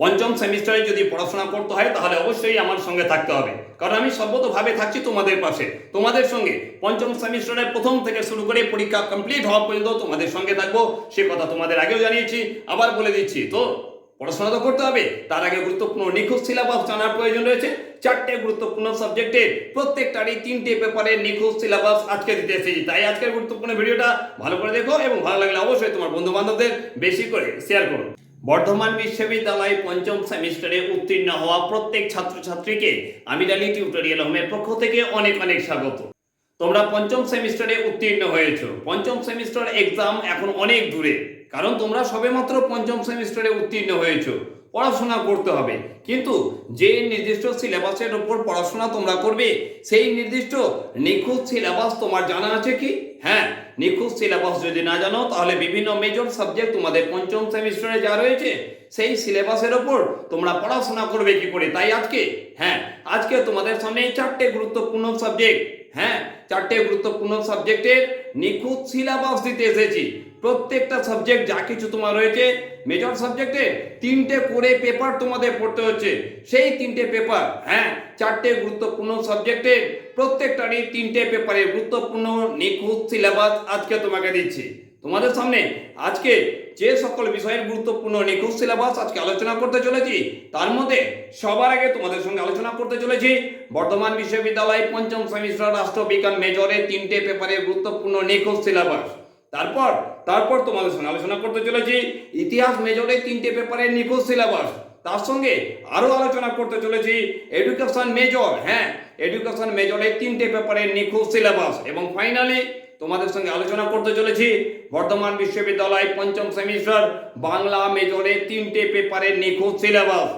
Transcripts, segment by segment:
পঞ্চম সেমিস্টারে যদি পড়াশোনা করতে হয়, তাহলে অবশ্যই আমার সঙ্গে থাকতে হবে। কারণ আমি সর্বতভাবে থাকছি তোমাদের পাশে। তোমাদের সঙ্গে পঞ্চম সেমিস্টারের প্রথম থেকে শুরু করে পরীক্ষা কমপ্লিট হওয়া পর্যন্ত তোমাদের সঙ্গে থাকব। সে কথা তোমাদের আগেও জানিয়েছি, আবার বলে দিচ্ছি। তো, পড়াশোনা তো করতে হবে। তার আগে গুরুত্বপূর্ণ নিখুঁত সিলেবাস জানার প্রয়োজন রয়েছে। চারটে গুরুত্বপূর্ণ সাবজেক্টের প্রত্যেকটারই তিনটে পেপারে নিখুঁত সিলেবাস আজকে দিতে এসেছি। তাই আজকের গুরুত্বপূর্ণ ভিডিওটা ভালো করে দেখো এবং ভালো লাগলে অবশ্যই তোমার বন্ধু বান্ধবদের বেশি করে শেয়ার করো। বর্ধমান বিশ্ববিদ্যালয় পঞ্চম সেমিস্টারে উত্তীর্ণ হওয়া প্রত্যেক ছাত্রছাত্রীকে আমি ডালি টিউটোরিয়াল হোমের পক্ষ থেকে অনেক অনেক স্বাগত। তোমরা পঞ্চম সেমিস্টারে উত্তীর্ণ হয়েছো। পঞ্চম সেমিস্টার এক্সাম এখন অনেক দূরে। কারণ তোমরা সবেমাত্র পঞ্চম সেমিস্টারে উত্তীর্ণ হয়েছো। পড়াশোনা করতে হবে। কিন্তু যে নির্দিষ্ট সিলেবাসের উপর পড়াশোনা তোমরা করবে, সেই নির্দিষ্ট নিখুঁত সিলেবাস তোমার জানা আছে কি? হ্যাঁ নিখুঁত সিলেবাস যদি না জানো, তাহলে বিভিন্ন মেজর সাবজেক্ট তোমাদের পঞ্চম সেমিস্টারে যা রয়েছে, সেই সিলেবাসের ওপর তোমরা পড়াশোনা করবে কি করে? তাই আজকে হ্যাঁ আজকে তোমাদের সামনে চারটে গুরুত্বপূর্ণ সাবজেক্ট হ্যাঁ চারটে গুরুত্বপূর্ণ সাবজেক্টের নিখুঁত সিলেবাস দিতে এসেছি। প্রত্যেকটা সাবজেক্ট যা কিছু তোমার রয়েছে মেজর সাবজেক্টে তিনটে করে পেপার তোমাদের পড়তে হচ্ছে। সেই তিনটে পেপার হ্যাঁ চারটে গুরুত্বপূর্ণ সাবজেক্টের প্রত্যেকটারই তিনটে পেপারে গুরুত্বপূর্ণ, নিখুঁত সিলেবাস আজকে তোমাকে দিচ্ছি। তোমাদের সামনে আজকে যে সকল বিষয়ের গুরুত্বপূর্ণ, নিখুঁত সিলেবাস আজকে আলোচনা করতে চলেছি, তার মধ্যে সবার আগে তোমাদের সঙ্গে আলোচনা করতে চলেছি। বর্ধমান বিশ্ববিদ্যালয় পঞ্চম সেমিস্টার রাষ্ট্রবিজ্ঞান মেজরের তিনটে পেপারের গুরুত্বপূর্ণ, নিখুঁত সিলেবাস। তারপর তারপর তোমাদের সঙ্গে আলোচনা করতে চলেছি। ইতিহাস মেজরের তিনটে পেপারের নিখুঁত সিলেবাস। তার সঙ্গে আরও আলোচনা করতে চলেছি। এডুকেশন মেজর হ্যাঁ এডুকেশন মেজরের তিনটে পেপারের নিখুঁত সিলেবাস এবং ফাইনালি তোমাদের সঙ্গে আলোচনা করতে চলেছি। বর্ধমান বিশ্ববিদ্যালয় পঞ্চম সেমিস্টার বাংলা মেজরের তিনটে পেপারের নিখুঁত সিলেবাস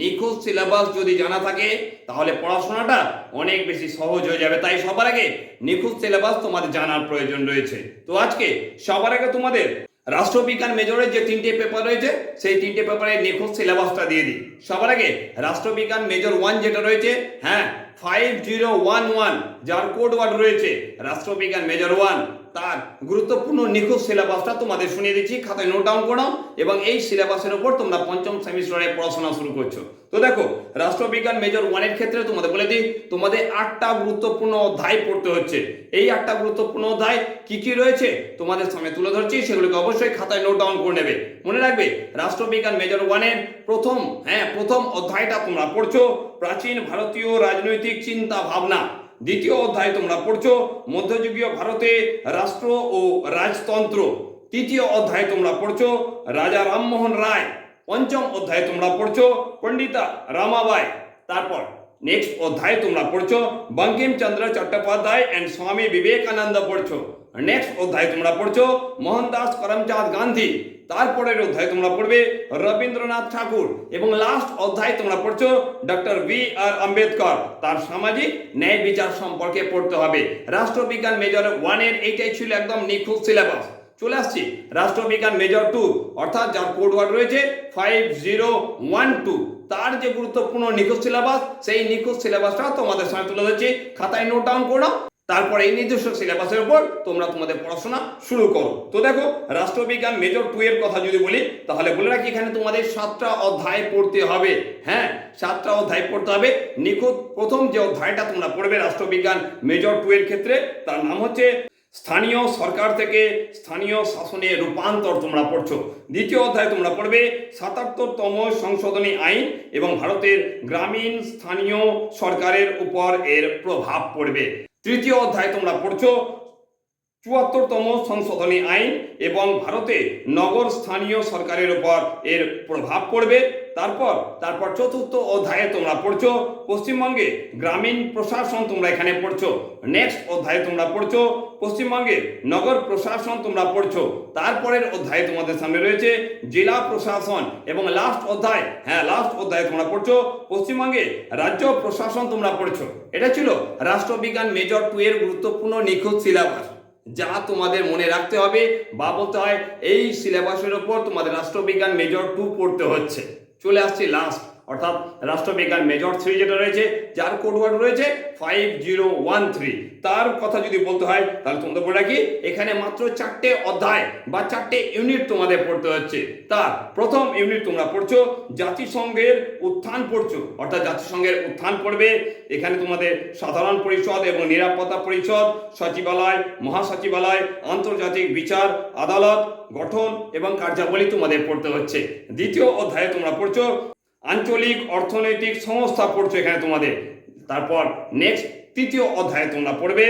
নিখুঁত সিলেবাস যদি জানা থাকে, তাহলে পড়াশোনাটা অনেক বেশি সহজ হয়ে যাবে। তাই সবার আগে নিখুঁত সিলেবাস তোমাদের জানার প্রয়োজন রয়েছে। তো আজকে সবার আগে তোমাদের রাষ্ট্রবিজ্ঞান মেজরের যে তিনটে পেপার রয়েছে, সেই তিনটে পেপারের নিখোঁজ সিলেবাসটা দিয়ে দিই। সবার আগে রাষ্ট্রবিজ্ঞান মেজর ওয়ান যেটা রয়েছে হ্যাঁ ফাইভ জিরো ওয়ান ওয়ান যার কোড ওয়ার্ড রয়েছে, রাষ্ট্রবিজ্ঞান মেজর ওয়ান তার গুরুত্বপূর্ণ নিখুঁত সিলেবাসটা তোমাদের শুনিয়ে দিচ্ছি। খাতায় নোট ডাউন করো এবং এই সিলেবাসের উপর তোমরা পঞ্চম সেমিস্টারে পড়াশোনা শুরু করছ। তো দেখো, রাষ্ট্রবিজ্ঞান মেজর ওয়ানের ক্ষেত্রে তোমাদের বলে দিই, তোমাদের আটটা গুরুত্বপূর্ণ অধ্যায় পড়তে হচ্ছে। এই আটটা গুরুত্বপূর্ণ অধ্যায় কি কি রয়েছে তোমাদের সামনে তুলে ধরছি, সেগুলোকে অবশ্যই খাতায় নোট ডাউন করে নেবে। মনে রাখবে, রাষ্ট্রবিজ্ঞান মেজর ওয়ানের প্রথম হ্যাঁ প্রথম অধ্যায়টা তোমরা পড়ছো। প্রাচীন ভারতীয় রাজনৈতিক চিন্তা ভাবনা। দ্বিতীয় অধ্যায় তোমরা পড়ছো, মধ্যযুগীয় ভারতে রাষ্ট্র ও রাজতন্ত্র। তৃতীয় অধ্যায় তোমরা পড়ছো, রাজা রামমোহন রায়। পঞ্চম অধ্যায় তোমরা পড়ছো, পণ্ডিতা রামাবাই। তারপর নেক্সট অধ্যায় তোমরা পড়ছো, বঙ্কিমচন্দ্র চট্টোপাধ্যায় অ্যান্ড স্বামী বিবেকানন্দ পড়ছো। নেক্সট অধ্যায় তোমরা পড়ছো মোহনদাস করমচাঁদ গান্ধী। তারপরের অধ্যায় তোমরা পড়বে রবীন্দ্রনাথ ঠাকুর এবং লাস্ট অধ্যায় তোমরা পড়ছো ডক্টর বি আর আম্বেদকর। তার সামাজিক ন্যায় বিচার সম্পর্কে পড়তে হবে। রাষ্ট্রবিজ্ঞান মেজর ওয়ানের এইটাই ছিল একদম নিখুঁত সিলেবাস চলে আসছি, রাষ্ট্রবিজ্ঞান মেজর টু অর্থাৎ যার কোড ওয়ার্ড রয়েছে ফাইভ জিরো ওয়ান টু তার যে গুরুত্বপূর্ণ নিখুঁত সিলেবাস সেই নিখুঁত সিলেবাসটা তোমাদের সামনে তুলে ধরছি। খাতায় নোট ডাউন করো তারপরে এই নির্দিষ্ট সিলেবাসের উপর তোমরা তোমাদের পড়াশোনা শুরু করো। তো দেখো, রাষ্ট্রবিজ্ঞান মেজর টু এর কথা যদি বলি, তাহলে বলে রাখি এখানে তোমাদের সাতটা অধ্যায় পড়তে হবে। হ্যাঁ সাতটা অধ্যায় পড়তে হবে। নিখুঁত প্রথম যে অধ্যায়টা তোমরা পড়বে রাষ্ট্রবিজ্ঞান মেজর টু এর ক্ষেত্রে, তার নাম হচ্ছে স্থানীয় সরকার থেকে স্থানীয় শাসনে রূপান্তর তোমরা পড়ছো। দ্বিতীয় অধ্যায় তোমরা পড়বে সাতাত্তরতম সংশোধনী আইন এবং ভারতের গ্রামীণ স্থানীয় সরকারের উপর এর প্রভাব পড়বে। তৃতীয় অধ্যায় তোমরা পড়ছো। চুয়াত্তরতম সংশোধনী আইন এবং ভারতে নগর স্থানীয় সরকারের উপর এর প্রভাব পড়বে। তারপর তারপর চতুর্থ অধ্যায়ে তোমরা পড়ছো, পশ্চিমবঙ্গে গ্রামীণ প্রশাসন তোমরা এখানে পড়ছো। নেক্সট অধ্যায়ে তোমরা পড়ছো পশ্চিমবঙ্গের নগর প্রশাসন তোমরা পড়ছো। তারপরের অধ্যায়ে তোমাদের সামনে রয়েছে জেলা প্রশাসন এবং লাস্ট অধ্যায় হ্যাঁ লাস্ট অধ্যায়ে তোমরা পড়ছো, পশ্চিমবঙ্গে রাজ্য প্রশাসন তোমরা পড়ছো। এটা ছিল রাষ্ট্রবিজ্ঞান মেজর টু এর গুরুত্বপূর্ণ নিখুঁত সিলেবাস যা তোমাদের মনে রাখতে হবে বা বলতে হয় এই সিলেবাসের ওপর তোমাদের রাষ্ট্রবিজ্ঞান মেজর টু পড়তে হচ্ছে। চলে আসছি লাস্ট অর্থাৎ রাষ্ট্রবিজ্ঞান মেজর থ্রি যেটা রয়েছে, যার কোড ওয়ার্ড রয়েছে ফাইভ জিরো ওয়ান থ্রি তার কথা যদি বলতে হয়, তাহলে তোমাদের বলে রাখি, এখানে মাত্র চারটে অধ্যায় বা চারটে ইউনিট তোমাদের পড়তে হচ্ছে। তার প্রথম ইউনিট তোমরা পড়ছো, জাতিসংঘের উত্থান পড়ছো। অর্থাৎ জাতিসংঘের উত্থান পড়বে। এখানে তোমাদের সাধারণ পরিষদ এবং নিরাপত্তা পরিষদ, সচিবালয়, মহাসচিবালয়, আন্তর্জাতিক বিচার, আদালত, গঠন এবং কার্যাবলী তোমাদের পড়তে হচ্ছে। দ্বিতীয় অধ্যায়ে তোমরা পড়ছো আঞ্চলিক অর্থনৈতিক সংস্থা পড়ছো এখানে তোমাদের। তারপর নেক্সট তৃতীয় অধ্যায়ে তোমরা পড়বে,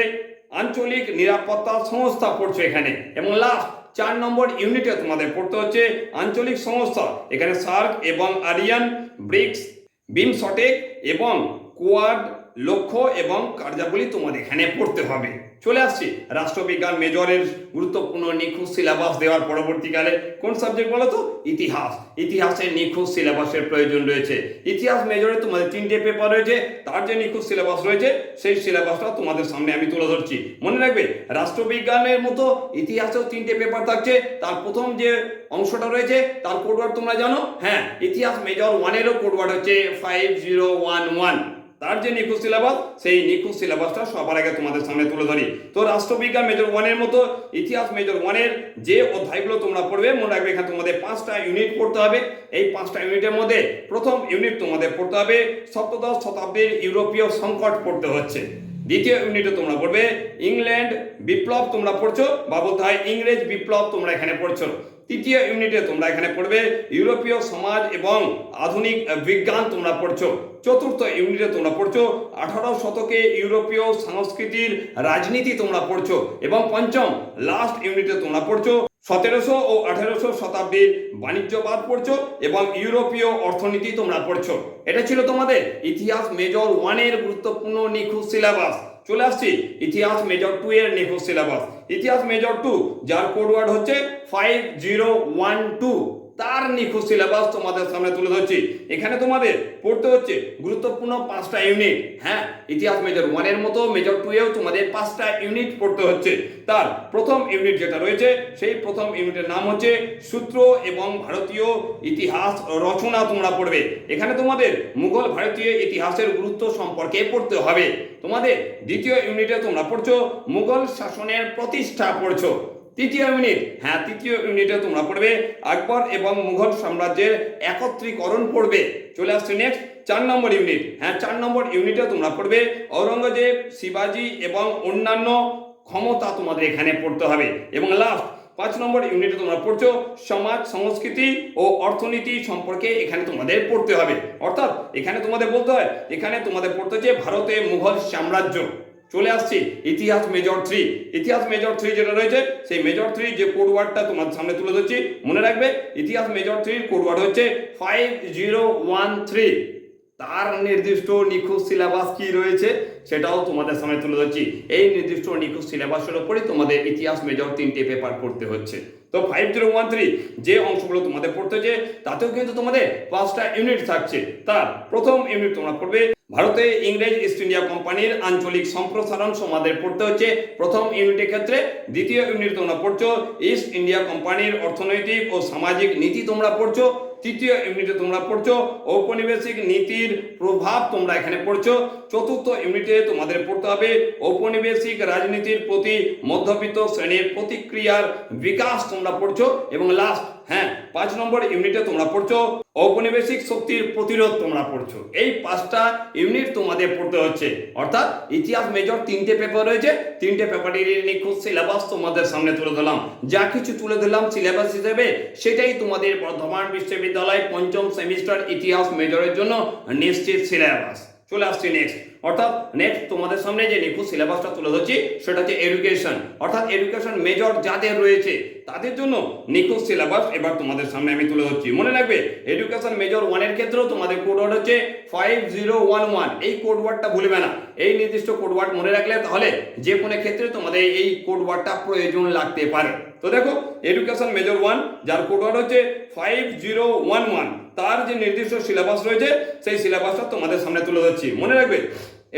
আঞ্চলিক নিরাপত্তা সংস্থা পড়ছো এখানে। এবং লাস্ট চার নম্বর ইউনিটে তোমাদের পড়তে হচ্ছে আঞ্চলিক সংস্থা। এখানে সার্ক এবং আরিয়ান, ব্রিক্স, বিমসটেক এবং কোয়াড, লক্ষ্য এবং কার্যাবলী তোমাদের এখানে পড়তে হবে। চলে আসছি। রাষ্ট্রবিজ্ঞান মেজরের গুরুত্বপূর্ণ নিখুঁত সিলেবাস দেওয়ার পরবর্তীকালে। কোন সাবজেক্ট বলো তো? ইতিহাস। ইতিহাসের নিখুঁত সিলেবাসের প্রয়োজন রয়েছে। ইতিহাস মেজরে তোমাদের তিনটে পেপার রয়েছে। তার যে নিখুঁত সিলেবাস রয়েছে, সেই সিলেবাসটা তোমাদের সামনে আমি তুলে ধরছি। মনে রাখবে, রাষ্ট্রবিজ্ঞানের মতো ইতিহাসেও তিনটে পেপার থাকছে। তার প্রথম যে অংশটা রয়েছে, তার কোডওয়ার্ড তোমরা জানো? হ্যাঁ ইতিহাস মেজর ওয়ানেরও কোডওয়ার্ড হচ্ছে ফাইভ জিরো ওয়ান ওয়ান তার যে নিখুঁত সিলেবাস, সেই নিখুঁত সিলেবাসটা সবার আগে তোমাদের সামনে তুলে ধরি। তো রাষ্ট্রবিজ্ঞান মেজর ওয়ানের মতো, ইতিহাস মেজর ওয়ানের যে অধ্যায়গুলো তোমরা পড়বে, মনে রাখবে এখানে তোমাদের পাঁচটা ইউনিট পড়তে হবে। এই পাঁচটা ইউনিটের মধ্যে প্রথম ইউনিট তোমাদের পড়তে হবে, সপ্তদশ শতাব্দীর ইউরোপীয় সংকট পড়তে হচ্ছে। দ্বিতীয় ইউনিটে তোমরা পড়বে, ইংল্যান্ড বিপ্লব তোমরা পড়ছো বা বলতে হয় ইংরেজ বিপ্লব তোমরা এখানে পড়ছো। তৃতীয় ইউনিটে তোমরা এখানে পড়বে, ইউরোপীয় সমাজ এবং আধুনিক বিজ্ঞান তোমরা পড়ছো। চতুর্থ ইউনিটে তোমরা পড়ছো, আঠারো শতকে ইউরোপীয় সংস্কৃতির রাজনীতি তোমরা পড়ছো এবং পঞ্চম লাস্ট ইউনিটে তোমরা পড়ছো, সতেরোশো ও আঠেরোশো শতাব্দীর বাণিজ্যবাদ পড়ছো এবং ইউরোপীয় অর্থনীতি তোমরা পড়ছো। এটা ছিল তোমাদের ইতিহাস মেজর ওয়ানের গুরুত্বপূর্ণ নিখুঁত সিলেবাস চলে আসছি। ইতিহাস মেজর টু এর নেক্সট সিলেবাস ইতিহাস মেজর টু যার কোড ওয়ার্ড হচ্ছে ফাইভ জিরো ওয়ান টু তার নিখুঁত সিলেবাস তোমাদের সামনে তুলে ধরছি। এখানে তোমাদের পড়তে হচ্ছে গুরুত্বপূর্ণ পাঁচটা ইউনিট। হ্যাঁ ইতিহাস মেজর ওয়ানের মতো মেজর টু এও তোমাদের পাঁচটা ইউনিট পড়তে হচ্ছে। তার প্রথম ইউনিট যেটা রয়েছে, সেই প্রথম ইউনিটের নাম হচ্ছে সূত্র এবং ভারতীয় ইতিহাস রচনা তোমরা পড়বে। এখানে তোমাদের মুঘল ভারতীয় ইতিহাসের গুরুত্ব সম্পর্কে পড়তে হবে। তোমাদের দ্বিতীয় ইউনিটে তোমরা পড়ছো, মুঘল শাসনের প্রতিষ্ঠা পড়ছো। তৃতীয় ইউনিট হ্যাঁ তৃতীয় ইউনিটে তোমরা পড়বে। আকবর এবং মুঘল সাম্রাজ্যের একত্রীকরণ পড়বে। চলে আসছে নেক্সট চার নম্বর ইউনিট হ্যাঁ চার নম্বর ইউনিটে তোমরা পড়বে। ঔরঙ্গজেব, শিবাজি এবং অন্যান্য ক্ষমতা তোমাদের এখানে পড়তে হবে। এবং লাস্ট পাঁচ নম্বর ইউনিটে তোমরা পড়ছো, সমাজ, সংস্কৃতি ও অর্থনীতি সম্পর্কে এখানে তোমাদের পড়তে হবে। অর্থাৎ, এখানে তোমাদের বলতে হয়, এখানে তোমাদের পড়তে হচ্ছে ভারতে মুঘল সাম্রাজ্য। চলে আসছি, ইতিহাস মেজর থ্রি ইতিহাস মেজর থ্রি যেটা রয়েছে, সেই মেজর থ্রি যে কোড ওয়ার্ডটা তোমার সামনে তুলে ধরছি, মনে রাখবে, ইতিহাস মেজর থ্রির কোড ওয়ার্ড হচ্ছে ফাইভ জিরো ওয়ান থ্রি তার নির্দিষ্ট নিখুঁত সিলেবাস কি রয়েছে সেটাও তোমাদের সামনে তুলে ধরছি। এই নির্দিষ্ট নিখুঁত সিলেবাসের উপরই তোমাদের ইতিহাস মেজর তিনটে পেপার পড়তে হচ্ছে। তো ফাইভ জিরো ওয়ান থ্রি যে অংশগুলো তোমাদের পড়তে হচ্ছে, তাতেও কিন্তু তোমাদের পাঁচটা ইউনিট থাকছে। তার প্রথম ইউনিট তোমরা পড়বে, ভারতে ইংরেজ ইস্ট ইন্ডিয়া কোম্পানির আঞ্চলিক সম্প্রসারণ সমাদের পড়তে হচ্ছে। প্রথম ইউনিটের ক্ষেত্রে দ্বিতীয় ইউনিট তোমরা পড়ছো ইস্ট ইন্ডিয়া কোম্পানির অর্থনৈতিক ও সামাজিক নীতি তোমরা পড়ছো। তৃতীয় ইউনিটে তোমরা পড়ছো, ঔপনিবেশিক নীতির প্রভাব তোমরা এখানে পড়ছো। চতুর্থ ইউনিটে তোমাদের পড়তে হবে, ঔপনিবেশিক রাজনীতির প্রতি মধ্যবিত্ত শ্রেণির প্রতিক্রিয়ার বিকাশ তোমরা পড়ছো এবং লাস্ট হ্যাঁ পাঁচ নম্বর ইউনিটে তোমরা পড়ছো, ঔপনিবেশিক শক্তির প্রতিরোধ তোমরা পড়ছো। এই পাঁচটা ইউনিট তোমাদের পড়তে হচ্ছে। অর্থাৎ ইতিহাস মেজর তিনটে পেপার রয়েছে, তিনটে পেপারের নিখুঁত সিলেবাস তোমাদের সামনে তুলে ধরলাম। যা কিছু তুলে ধরলাম সিলেবাস হিসেবে, সেটাই তোমাদের বর্ধমান বিশ্ববিদ্যালয় পঞ্চম সেমিস্টার ইতিহাস মেজরের জন্য নিশ্চিত সিলেবাস চলে আসছি নেক্সট অর্থাৎ নেক্সট তোমাদের সামনে যে নিখুঁত সিলেবাসটা তুলে ধরছি, সেটা হচ্ছে এডুকেশন অর্থাৎ এডুকেশন মেজর যাদের রয়েছে, তাদের জন্য নিখুঁত সিলেবাস এবার তোমাদের সামনে আমি তুলে ধরছি। মনে রাখবে এডুকেশন মেজর ওয়ানের ক্ষেত্রেও তোমাদের কোড ওয়ার্ড হচ্ছে ফাইভ জিরো ওয়ান ওয়ান এই কোড ওয়ার্ডটা ভুলবে না। এই নির্দিষ্ট কোড ওয়ার্ড মনে রাখলে তাহলে যে কোনো ক্ষেত্রে তোমাদের এই কোড ওয়ার্ডটা প্রয়োজন লাগতে পারে। তো দেখো এডুকেশন মেজর ওয়ান যার কোড ওয়ার্ড হচ্ছে ফাইভ জিরো ওয়ান ওয়ান তার যে নির্দিষ্ট সিলেবাস রয়েছে, সেই সিলেবাসটা তোমাদের সামনে তুলে ধরছি। মনে রাখবে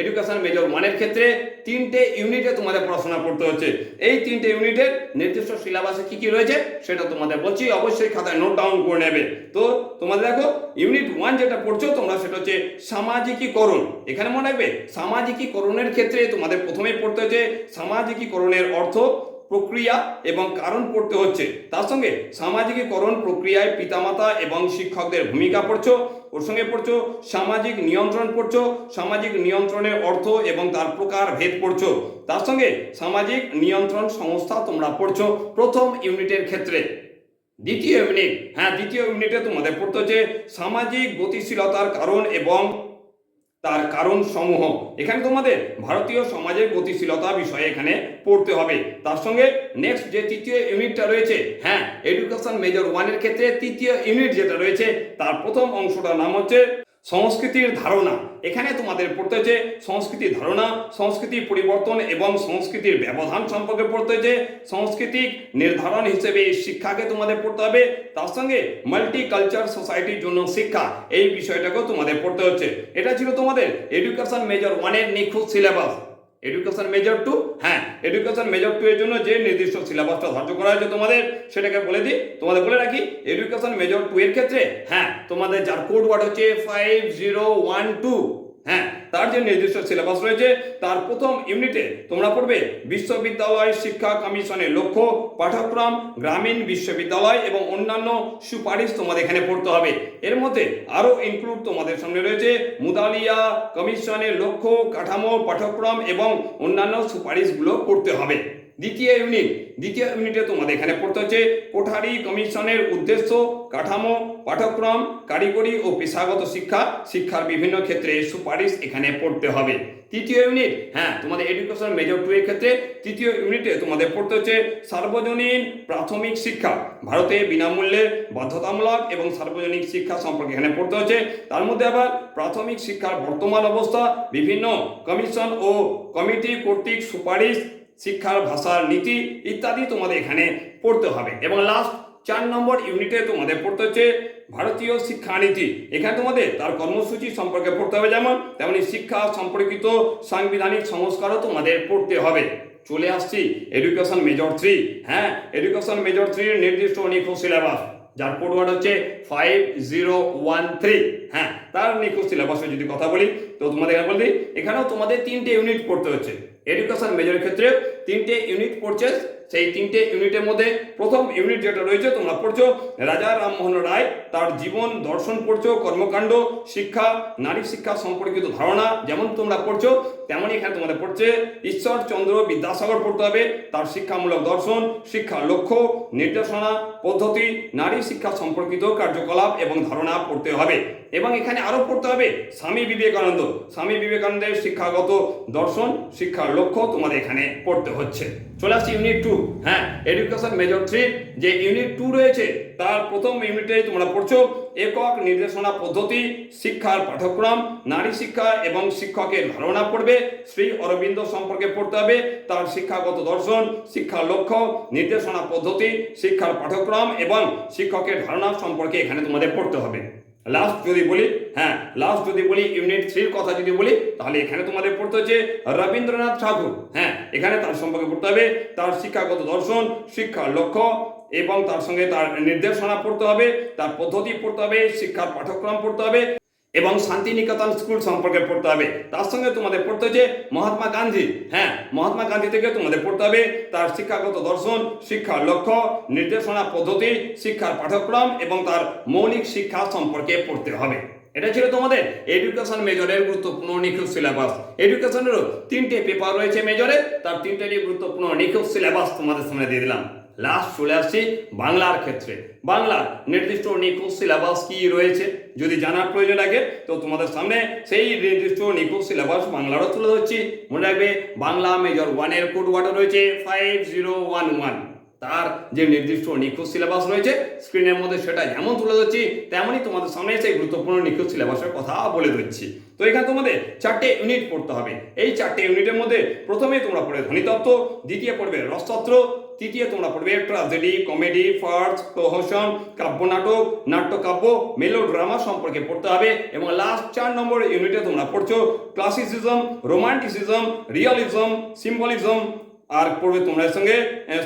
এডুকেশন মেজর ওয়ানের ক্ষেত্রে তিনটে ইউনিটে তোমাদের পড়াশোনা করতে হচ্ছে। এই তিনটে ইউনিটের নির্দিষ্ট সিলেবাসে কি কি রয়েছে, সেটা তোমাদের বলছি, অবশ্যই খাতায় নোট ডাউন করে নেবে। তো তোমাদের দেখো ইউনিট ওয়ান যেটা পড়ছো, তোমরা সেটা হচ্ছে সামাজিকীকরণ। এখানে মনে রাখবে, সামাজিকীকরণের ক্ষেত্রে তোমাদের প্রথমেই পড়তে হচ্ছে, সামাজিকীকরণের অর্থ প্রক্রিয়া এবং কারণ পড়তে হচ্ছে। তার সঙ্গে সামাজিকীকরণ প্রক্রিয়ায় পিতামাতা এবং শিক্ষকদের ভূমিকা পড়ছো, ওর সঙ্গে পড়ছো, সামাজিক নিয়ন্ত্রণ পড়ছো, সামাজিক নিয়ন্ত্রণের অর্থ এবং তার প্রকার ভেদ পড়ছো। তার সঙ্গে সামাজিক নিয়ন্ত্রণ সংস্থা তোমরা পড়ছো প্রথম ইউনিটের ক্ষেত্রে। দ্বিতীয় ইউনিট হ্যাঁ দ্বিতীয় ইউনিটে তোমাদের পড়তে হচ্ছে সামাজিক গতিশীলতার কারণ এবং তার কারণ সমূহ। এখানে তোমাদের ভারতীয় সমাজের গতিশীলতা বিষয়ে এখানে পড়তে হবে। তার সঙ্গে নেক্সট যে তৃতীয় ইউনিটটা রয়েছে হ্যাঁ এডুকেশন মেজর ওয়ানের ক্ষেত্রে তৃতীয় ইউনিট যেটা রয়েছে, তার প্রথম অংশটার নাম হচ্ছে সংস্কৃতির ধারণা। এখানে তোমাদের পড়তে হচ্ছে সংস্কৃতির ধারণা, সংস্কৃতির পরিবর্তন এবং সংস্কৃতির ব্যবধান সম্পর্কে পড়তে হচ্ছে সাংস্কৃতিক নির্ধারণ হিসেবে এই শিক্ষাকে তোমাদের পড়তে হবে। তার সঙ্গে মাল্টি কালচার সোসাইটির জন্য শিক্ষা, এই বিষয়টাকেও তোমাদের পড়তে হচ্ছে। এটা ছিল তোমাদের এডুকেশন মেজর ওয়ানের নিখুঁত সিলেবাস এডুকেশন মেজর টু হ্যাঁ এডুকেশন মেজর টু এর জন্য যে নির্দিষ্ট সিলেবাসটা ধার্য করা হয়েছে তোমাদের, সেটাকে বলে দিই। তোমাদের বলে রাখি এডুকেশন মেজর টু এর ক্ষেত্রে হ্যাঁ তোমাদের যার কোড ওয়ার্ড হচ্ছে ফাইভ জিরো ওয়ান টু হ্যাঁ তার যে নির্দিষ্ট সিলেবাস রয়েছে। তার প্রথম ইউনিটে তোমরা পড়বে বিশ্ববিদ্যালয় শিক্ষা কমিশনের লক্ষ্য, পাঠ্যক্রম, গ্রামীণ বিশ্ববিদ্যালয় এবং অন্যান্য সুপারিশ তোমাদের এখানে পড়তে হবে। এর মধ্যে আরও ইনক্লুড তোমাদের সামনে রয়েছে মুদালিয়া কমিশনের লক্ষ্য, কাঠামো, পাঠ্যক্রম এবং অন্যান্য সুপারিশগুলো পড়তে হবে। দ্বিতীয় ইউনিট দ্বিতীয় ইউনিটে তোমাদের এখানে পড়তে হচ্ছে কোঠারি কমিশনের উদ্দেশ্য, কাঠামো, পাঠ্যক্রম, কারিগরি ও পেশাগত শিক্ষা, শিক্ষার বিভিন্ন ক্ষেত্রে সুপারিশ এখানে পড়তে হবে। তৃতীয় ইউনিট হ্যাঁ তোমাদের এডুকেশন মেজর টু এর ক্ষেত্রে তৃতীয় ইউনিটে তোমাদের পড়তে হচ্ছে সার্বজনীন প্রাথমিক শিক্ষা, ভারতে বিনামূল্যে বাধ্যতামূলক এবং সার্বজনীন শিক্ষা সম্পর্কে এখানে পড়তে হচ্ছে। তার মধ্যে আবার প্রাথমিক শিক্ষার বর্তমান অবস্থা, বিভিন্ন কমিশন ও কমিটি কর্তৃক সুপারিশ শিক্ষার, ভাষার, নীতি ইত্যাদি তোমাদের এখানে পড়তে হবে। এবং লাস্ট চার নম্বর ইউনিটে তোমাদের পড়তে হচ্ছে ভারতীয় শিক্ষানীতি। এখানে তোমাদের তার কর্মসূচি সম্পর্কে পড়তে হবে। যেমন, তেমনি শিক্ষা, সম্পর্কিত সাংবিধানিক সংস্কারও তোমাদের পড়তে হবে। চলে আসছি এডুকেশন মেজর থ্রি হ্যাঁ এডুকেশন মেজর থ্রির নির্দিষ্ট নিখোঁজ সিলেবাস যার কোড ওয়ার্ড হচ্ছে ফাইভ জিরো ওয়ান থ্রি হ্যাঁ তার নিখোঁজ সিলেবাসে যদি কথা বলি, তো তোমাদের এখানে এখানেও তোমাদের তিনটে ইউনিট পড়তে হচ্ছে। এডুকেশন মেজরের ক্ষেত্রে তিনটে ইউনিট পড়ছে। সেই তিনটে ইউনিটের মধ্যে প্রথম ইউনিট যেটা রয়েছে, তোমরা পড়ছো, রাজা রামমোহন রায় তার জীবন, দর্শন পড়ছো, কর্মকাণ্ড, শিক্ষা, নারী শিক্ষা সম্পর্কিত ধারণা যেমন তোমরা পড়ছো, তেমনই এখানে তোমাদের পড়ছে, ঈশ্বরচন্দ্র বিদ্যাসাগর পড়তে হবে, তার শিক্ষামূলক দর্শন শিক্ষা লক্ষ্য, নির্দেশনা পদ্ধতি, নারী শিক্ষা সম্পর্কিত কার্যকলাপ এবং ধারণা পড়তে হবে। এবং এখানে আরও পড়তে হবে স্বামী বিবেকানন্দ। স্বামী বিবেকানন্দের শিক্ষাগত দর্শন, শিক্ষার লক্ষ্য তোমাদের এখানে পড়তে হচ্ছে। চলে আসছি ইউনিট টু হ্যাঁ এডুকেশন মেজর থ্রি যে ইউনিট টু রয়েছে, তার প্রথম ইউনিটে তোমরা পড়ছো একক নির্দেশনা পদ্ধতি, শিক্ষার পাঠ্যক্রম, নারী শিক্ষা এবং শিক্ষকের ধারণা পড়বে। শ্রী অরবিন্দ সম্পর্কে পড়তে হবে, তার শিক্ষাগত দর্শন, শিক্ষার লক্ষ্য, নির্দেশনা পদ্ধতি, শিক্ষার পাঠ্যক্রম এবং শিক্ষকের ধারণা সম্পর্কে এখানে তোমাদের পড়তে হবে। লাস্ট যদি বলি হ্যাঁ লাস্ট যদি বলি ইউনিট থ্রির কথা যদি বলি, তাহলে এখানে তোমাদের পড়তে হচ্ছে রবীন্দ্রনাথ ঠাকুর। হ্যাঁ এখানে তার সম্পর্কে পড়তে হবে, তার শিক্ষাগত দর্শন, শিক্ষার লক্ষ্য এবং তার সঙ্গে তার নির্দেশনা পড়তে হবে, তার পদ্ধতি পড়তে হবে, শিক্ষার পাঠ্যক্রম পড়তে হবে। এবং শান্তিনিকেতন স্কুল সম্পর্কে পড়তে হবে। তার সঙ্গে তোমাদের পড়তে হচ্ছে মহাত্মা গান্ধী। হ্যাঁ মহাত্মা গান্ধী থেকে তোমাদের পড়তে হবে তার শিক্ষাগত দর্শন, শিক্ষার লক্ষ্য, নির্দেশনা পদ্ধতি, শিক্ষার পাঠ্যক্রম এবং তার মৌলিক শিক্ষা সম্পর্কে পড়তে হবে। এটা ছিল তোমাদের এডুকেশন মেজরের গুরুত্বপূর্ণ নিখুঁত সিলেবাস এডুকেশনেরও তিনটে পেপার রয়েছে মেজরে তার তিনটেরই গুরুত্বপূর্ণ নিখুঁত সিলেবাস তোমাদের সামনে দিয়ে দিলাম। লাস্ট চলে আসছি বাংলার ক্ষেত্রে। বাংলার নির্দিষ্ট নিখুঁত সিলেবাস কি রয়েছে? যদি জানার প্রয়োজন লাগে তো তোমাদের সামনে সেই নির্দিষ্ট নিখুঁত সিলেবাস বাংলারও তুলে ধরছি। মনে রাখবে, বাংলা মেজর ওয়ানের কোড ওয়াটার রয়েছে ফাইভ জিরো ওয়ান ওয়ান তার যে নির্দিষ্ট নিখুঁত সিলেবাস রয়েছে স্ক্রিনের মধ্যে সেটা যেমন তুলে ধরছি, তেমনই তোমাদের সামনে সেই গুরুত্বপূর্ণ নিখুঁত সিলেবাসের কথা বলে দিচ্ছি তো এখানে তোমাদের চারটে ইউনিট পড়তে হবে। এই চারটে ইউনিটের মধ্যে প্রথমে তোমরা পড়বে ধ্বনিতত্ত্ব, দ্বিতীয় পড়বে রসতত্ত্ব তৃতীয় তোমরা পড়বে ট্রাজেডি কমেডি ফার্স প্রহসন কাব্য কাব্যনাটক নাট্যকাব্য মেলোড্রামা সম্পর্কে পড়তে হবে এবং লাস্ট চার নম্বর ইউনিটে তোমরা পড়ছো ক্লাসিসিজম রোমান্টিসিজম রিয়ালিজম সিম্বলিজম আর পড়বে তোমরা সঙ্গে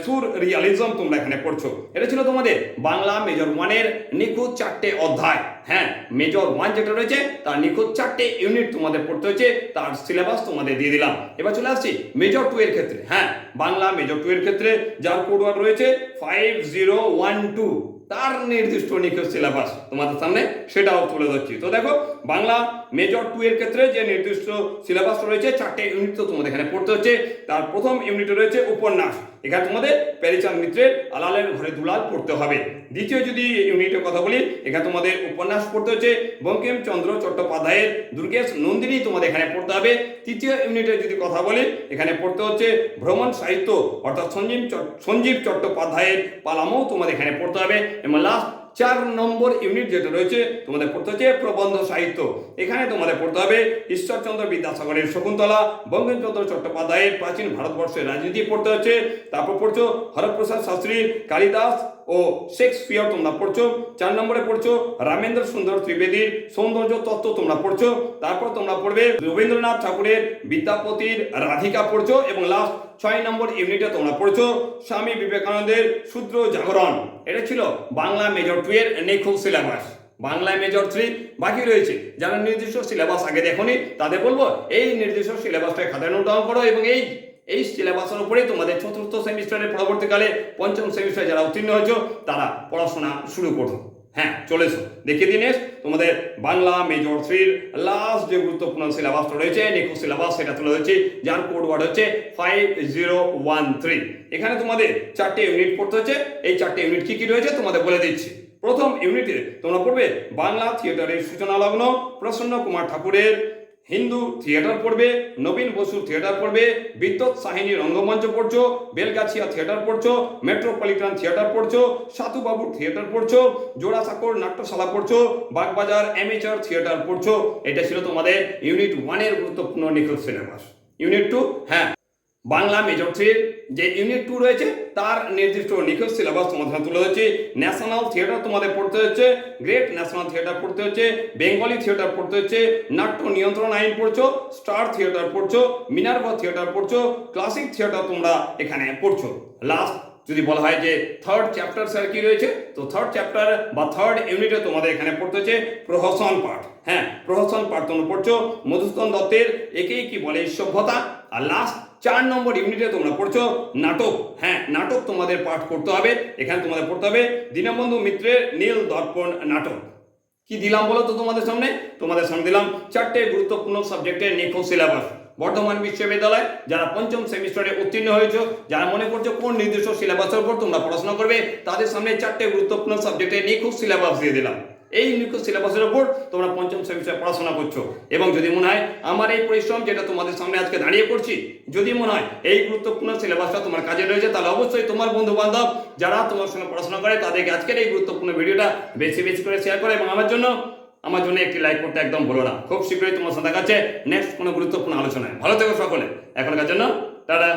সুর রিয়ালিজম তোমরা এখানে পড়ছো। এটা ছিল তোমাদের বাংলা মেজর ওয়ানের নিখুঁত চারটে অধ্যায়। হ্যাঁ মেজর ওয়ান যেটা রয়েছে, তার নিখুঁত চারটে ইউনিট তোমাদের পড়তে হয়েছে, তার সিলেবাস তোমাদের দিয়ে দিলাম। এবার চলে আসছি মেজর টু এর ক্ষেত্রে। হ্যাঁ বাংলা মেজর টু এর ক্ষেত্রে যার কোড ওয়ার্ড রয়েছে ফাইভ জিরো ওয়ান টু তার নির্দিষ্ট নিখোঁজ সিলেবাস তোমাদের সামনে সেটাও তুলে ধরছি। তো দেখো, বাংলা মেজর টু এর ক্ষেত্রে যে নির্দিষ্ট সিলেবাস রয়েছে, চারটে ইউনিট তো তোমাদের এখানে পড়তে হচ্ছে। তার প্রথম ইউনিটে রয়েছে উপন্যাস। এখানে তোমাদের প্যারিচাঁদ মিত্রের আলালের ঘরে দুলাল পড়তে হবে। দ্বিতীয় যদি ইউনিটের কথা বলি, এখানে তোমাদের উপন্যাস পড়তে হচ্ছে বঙ্কিমচন্দ্র চট্টোপাধ্যায়ের দুর্গেশ নন্দিনী তোমাদের এখানে পড়তে হবে। তৃতীয় ইউনিটের যদি কথা বলি, এখানে পড়তে হচ্ছে ভ্রমণ সাহিত্য, অর্থাৎ সঞ্জীব সঞ্জীব চট্টোপাধ্যায়ের পালামও তোমাদের এখানে পড়তে হবে। এবং লাস্ট চার নম্বর ইউনিট যেটা রয়েছে, তোমাদের পড়তে হচ্ছে প্রবন্ধ সাহিত্য। এখানে তোমাদের পড়তে হবে ঈশ্বরচন্দ্র বিদ্যাসাগরের শকুন্তলা বঙ্কিমচন্দ্র চট্টোপাধ্যায়ের প্রাচীন ভারতবর্ষের রাজনীতি পড়তে হচ্ছে। তারপর পড়ছো হরপ্রসাদ শাস্ত্রীর কালিদাস ও শেক্সপিয়ার তোমরা পড়ছো, চার নম্বরে পড়ছো রামেন্দ্র সুন্দর ত্রিবেদীর সৌন্দর্য তত্ত্ব তোমরা পড়ছো, তারপর তোমরা পড়বে রবীন্দ্রনাথ ঠাকুরের বিদ্যাপতির রাধিকা পড়ছো এবং লাস্ট ছয় নম্বর ইউনিটে তোমরা পড়ছো স্বামী বিবেকানন্দের শূদ্র জাগরণ। এটা ছিল বাংলা মেজর টু এর নিখুঁত সিলেবাস বাংলায় মেজর থ্রি বাকি রয়েছে। যারা নির্দিষ্ট সিলেবাস আগে দেখোনি, তাদের বলব, এই নির্দিষ্ট সিলেবাসটা খাতায় নোট ডাউন করো এবং এই এই সিলেবাসের উপরে তোমাদের চতুর্থ সেমিস্টারের পরবর্তীকালে পঞ্চম সেমিস্টারে যারা উত্তীর্ণ হয়েছো, তারা পড়াশোনা শুরু করো। হ্যাঁ চলে এসো। দেখিয়ে দিন তোমাদের বাংলা মেজর থ্রির লাস্ট যে গুরুত্বপূর্ণ সিলেবাসটা রয়েছে, নিখুঁত সিলেবাস সেটা তুলে ধরছি, যার কোড ওয়ার্ড হচ্ছে ফাইভ জিরো ওয়ান থ্রি এখানে তোমাদের চারটে ইউনিট পড়তে হচ্ছে, এই চারটে ইউনিট কি কি রয়েছে তোমাদের বলে দিচ্ছি। প্রথম ইউনিটে তোমরা পড়বে বাংলা থিয়েটারের সূচনা লগ্ন প্রসন্ন কুমার ঠাকুরের হিন্দু থিয়েটার পড়বে, নবীন বসুর থিয়েটার পড়বে, বিদ্যুৎ সাহিনী রঙ্গমঞ্চ পড়ছো, বেলগাছিয়া থিয়েটার পড়ছো, মেট্রোপলিটন থিয়েটার পড়ছো সাতুবাবুর থিয়েটার পড়ছো, জোড়াসাঁকোর নাট্যশালা পড়ছো, বাগবাজার অ্যামেচার থিয়েটার পড়ছো। এটা ছিল তোমাদের ইউনিট ওয়ানের গুরুত্বপূর্ণ নিখুঁত সিলেবাস। Unit two? হ্যাঁ। বাংলা মেজর থ্রির যে ইউনিট টু রয়েছে, তার নির্দিষ্ট নিখুঁত সিলেবাস তোমাদের তুলে ধরছি ন্যাশনাল থিয়েটার তোমাদের পড়তে হচ্ছে গ্রেট ন্যাশনাল থিয়েটার পড়তে হচ্ছে বেঙ্গলি থিয়েটার পড়তে হচ্ছে নাট্য নিয়ন্ত্রণ আইন পড়ছো স্টার থিয়েটার পড়ছো মিনার্ভা থিয়েটার পড়ছো ক্লাসিক থিয়েটার তোমরা এখানে পড়ছো। লাস্ট যদি বলা হয় যে থার্ড চ্যাপ্টার স্যার কি রয়েছে, তো থার্ড চ্যাপ্টার বা থার্ড ইউনিটে তোমাদের এখানে পড়তে হচ্ছে প্রহসন পাঠ। হ্যাঁ প্রহসন পাঠ তোমরা পড়ছো, মধুসূদন দত্তের একেই কি বলে, সভ্যতা। আর লাস্ট চার নম্বর ইউনিটে তোমরা পড়ছো নাটক। হ্যাঁ নাটক তোমাদের পাঠ করতে হবে, এখানে তোমাদের পড়তে হবে দীনবন্ধু মিত্রের নীল দর্পণ নাটক। কি দিলাম বলো তো তোমাদের সামনে? তোমাদের সামনে দিলাম চারটে গুরুত্বপূর্ণ সাবজেক্টের নিখোঁজ সিলেবাস বর্ধমান বিশ্ববিদ্যালয়, যারা পঞ্চম সেমিস্টারে উত্তীর্ণ হয়েছো, যারা মনে করছ কোন নির্দিষ্ট সিলেবাসের উপর তোমরা পড়াশোনা করবে, তাদের সামনে চারটে গুরুত্বপূর্ণ সাবজেক্টের নিখোঁজ সিলেবাস দিয়ে দিলাম। এই নিখোঁজ সিলেবাসের উপর তোমরা পঞ্চম সেমিস্টারে পড়াশোনা করছ। এবং যদি মনে হয় আমার এই পরিশ্রম যেটা তোমাদের সামনে আজকে দাঁড়িয়ে করছি, যদি মনে হয় এই গুরুত্বপূর্ণ সিলেবাসটা তোমার কাজে রয়েছে, তাহলে অবশ্যই তোমার বন্ধু বান্ধব যারা তোমার সঙ্গে পড়াশোনা করে, তাদেরকে আজকের এই গুরুত্বপূর্ণ ভিডিওটা বেশি বেশি করে শেয়ার করে এবং আমার জন্য আমার জন্য একটি লাইক করতে একদম ভুলো না। খুব শীঘ্রই তোমার সাথে কাছে নেক্সট কোনো গুরুত্বপূর্ণ আলোচনায়। ভালো থেকো সকলে। এখনকার জন্য, টাটা।